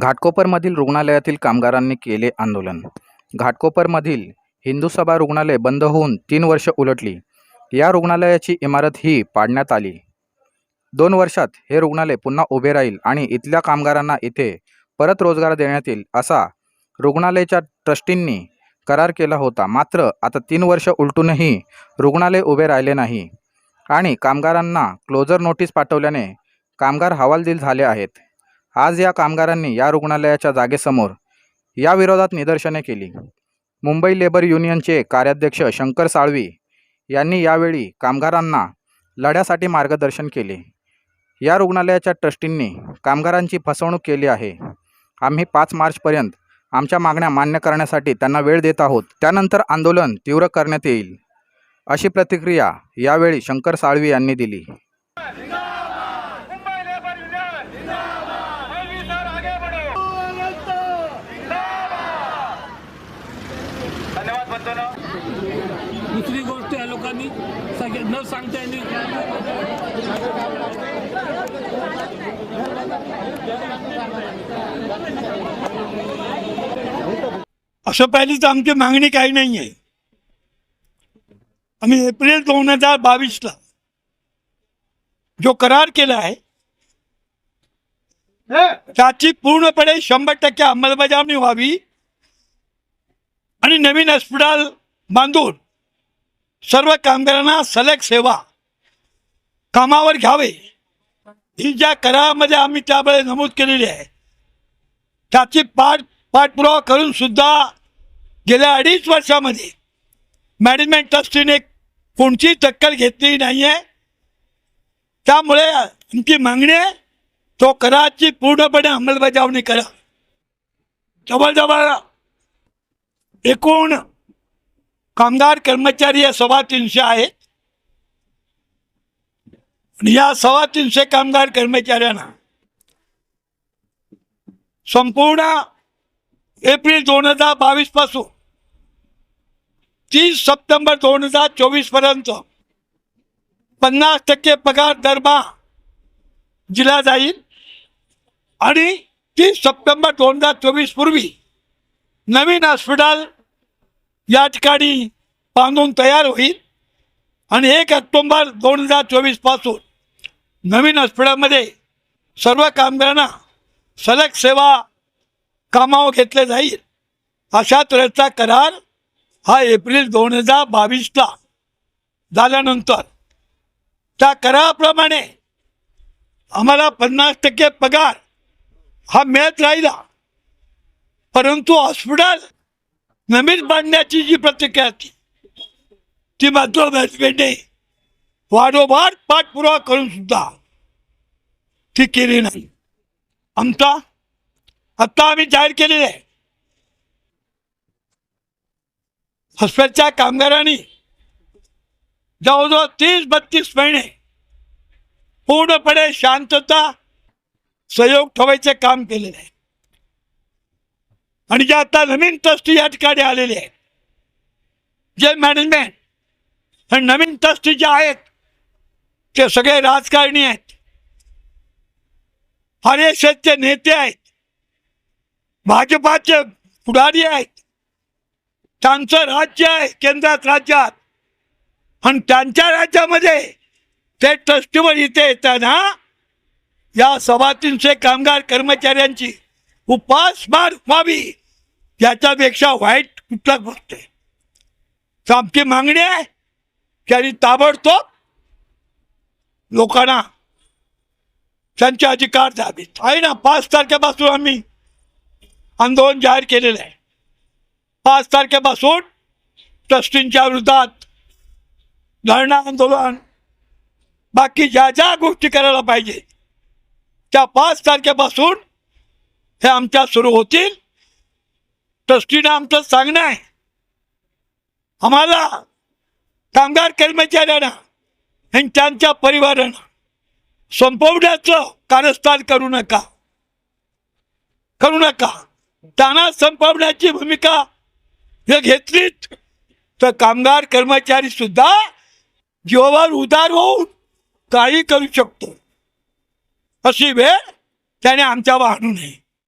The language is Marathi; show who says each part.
Speaker 1: घाटकोपरमधील रुग्णालयातील कामगारांनी केले आंदोलन. घाटकोपरमधील हिंदू सभा रुग्णालय बंद होऊन तीन वर्ष उलटली. या रुग्णालयाची इमारत ही पाडण्यात आली. दोन वर्षात हे रुग्णालय पुन्हा उभे राहील आणि इथल्या कामगारांना इथे परत रोजगार देण्यात येईल असा रुग्णालयाच्या ट्रस्टींनी करार केला होता. मात्र आता तीन वर्ष उलटूनही रुग्णालय उभे राहिले नाही आणि कामगारांना क्लोजर नोटीस पाठवल्याने कामगार हवालदिल झाले आहेत. आज या कामगारांनी या रुग्णालयाच्या जागेसमोर या विरोधात निदर्शने केली. मुंबई लेबर युनियनचे कार्याध्यक्ष शंकर साळवी यांनी यावेळी कामगारांना लढ्यासाठी मार्गदर्शन केले. या रुग्णालयाच्या ट्रस्टींनी कामगारांची फसवणूक केली आहे. आम्ही पाच मार्चपर्यंत आमच्या मागण्या मान्य करण्यासाठी त्यांना वेळ देत आहोत. त्यानंतर आंदोलन तीव्र करण्यात येईल अशी प्रतिक्रिया यावेळी शंकर साळवी यांनी दिली.
Speaker 2: धन्यवाद म्हणतो ना
Speaker 3: दुसरी गोष्ट या लोकांनी सगळ्या न सांगता यांनी
Speaker 4: असं पाहिलं तर आमची मागणी काही नाही आहे आम्ही एप्रिल दोन हजार बावीसला जो करार केला आहे त्याची पूर्णपणे शंभर टक्के अंमलबजावणी व्हावी. आणि नवीन हॉस्पिटल बांधून सर्व कामगारांना सलग सेवा. कामावर घ्यावे. ही ज्या करारामध्ये आम्ही त्यावेळेस नमूद केलेली आहे त्याची पाठ पाठपुरावा करून सुद्धा गेल्या अडीच वर्षामध्ये मॅनेजमेंट ट्रस्टीने कोणतीही दखल घेतली नाही आहे त्यामुळे आमची मागणी आहे तो कराची पूर्णपणे अंमलबजावणी करा. जवळजवळ एकूण कामगार कर्मचारी या सव्वा तीनशे आहेत. आणि या सव्वा तीनशे कामगार कर्मचाऱ्यांना संपूर्ण एप्रिल दोन हजार बावीसपासून तीस सप्टेंबर दोन हजार चोवीसपर्यंत पन्नास टक्के पगार दरमहा दिला जाईल. आणि तीस सप्टेंबर दोन हजार चोवीस पूर्वी नवीन हॉस्पिटल या ठिकाणी बांधून तयार होईल. आणि एक ऑक्टोंबर दोन हजार चोवीसपासून नवीन हॉस्पिटलमध्ये सर्व कामगारांना सलग सेवा कामावर घेतले जाईल. अशा तऱ्हेचा करार हा एप्रिल दोन हजार बावीसला झाल्यानंतर त्या कराराप्रमाणे आम्हाला पन्नास टक्के पगार हा मिळत राहिला. परंतु हॉस्पिटल नवीन बांधण्याची जी प्रतिक्रिया ती ती मात्र मॅनेजमेंटने वाढोवाढ पाठपुरावा करून सुद्धा ती केली नाही. आमचा आत्ता आम्ही जाहीर केलेले आहे. हॉस्पिटलच्या कामगारांनी जवळजवळ तीस बत्तीस महिने पूर्णपणे शांतता सहयोग ठेवायचे काम केलेले आहे. आणि जे आता नवीन ट्रस्टी या ठिकाणी आलेले आहेत जे मॅनेजमेंट आणि नवीन ट्रस्टी जे आहेत ते सगळे राजकारणी आहेत. आर एस एसचे नेते आहेत. भाजपाचे पुढारी आहेत. त्यांचं राज्य आहे केंद्रात राज्यात. आणि त्यांच्या राज्यामध्ये ते ट्रस्टीवर इथे येताना या सव्वा तीनशे कामगार कर्मचाऱ्यांची उपासमार व्हावी. याच्यापेक्षा वाईट कुठला गोष्ट आहे? तर आमची मागणी आहे की आणि ताबडतोब लोकांना त्यांचे अधिकार द्यावेत आहे ना? पाच तारखेपासून आम्ही आंदोलन जाहीर केलेलं आहे. पाच तारखेपासून ट्रस्टींच्या विरोधात धरणा आंदोलन. बाकी ज्या ज्या गोष्टी करायला पाहिजे त्या पाच तारखेपासून हे आमच्या सुरू होतील. ट्रस्टीनं आमचं सांगणं आहे. आम्हाला कामगार कर्मचाऱ्यांना आणि त्यांच्या परिवारांना संपवण्याचं कारस्थान करू नका. करू नका. त्यांना संपवण्याची भूमिका जर घेतलीत तर कामगार कर्मचारी सुद्धा जीवावर उदार होऊन काही करू शकतो. अशी वेळ त्याने आमच्या आणू नये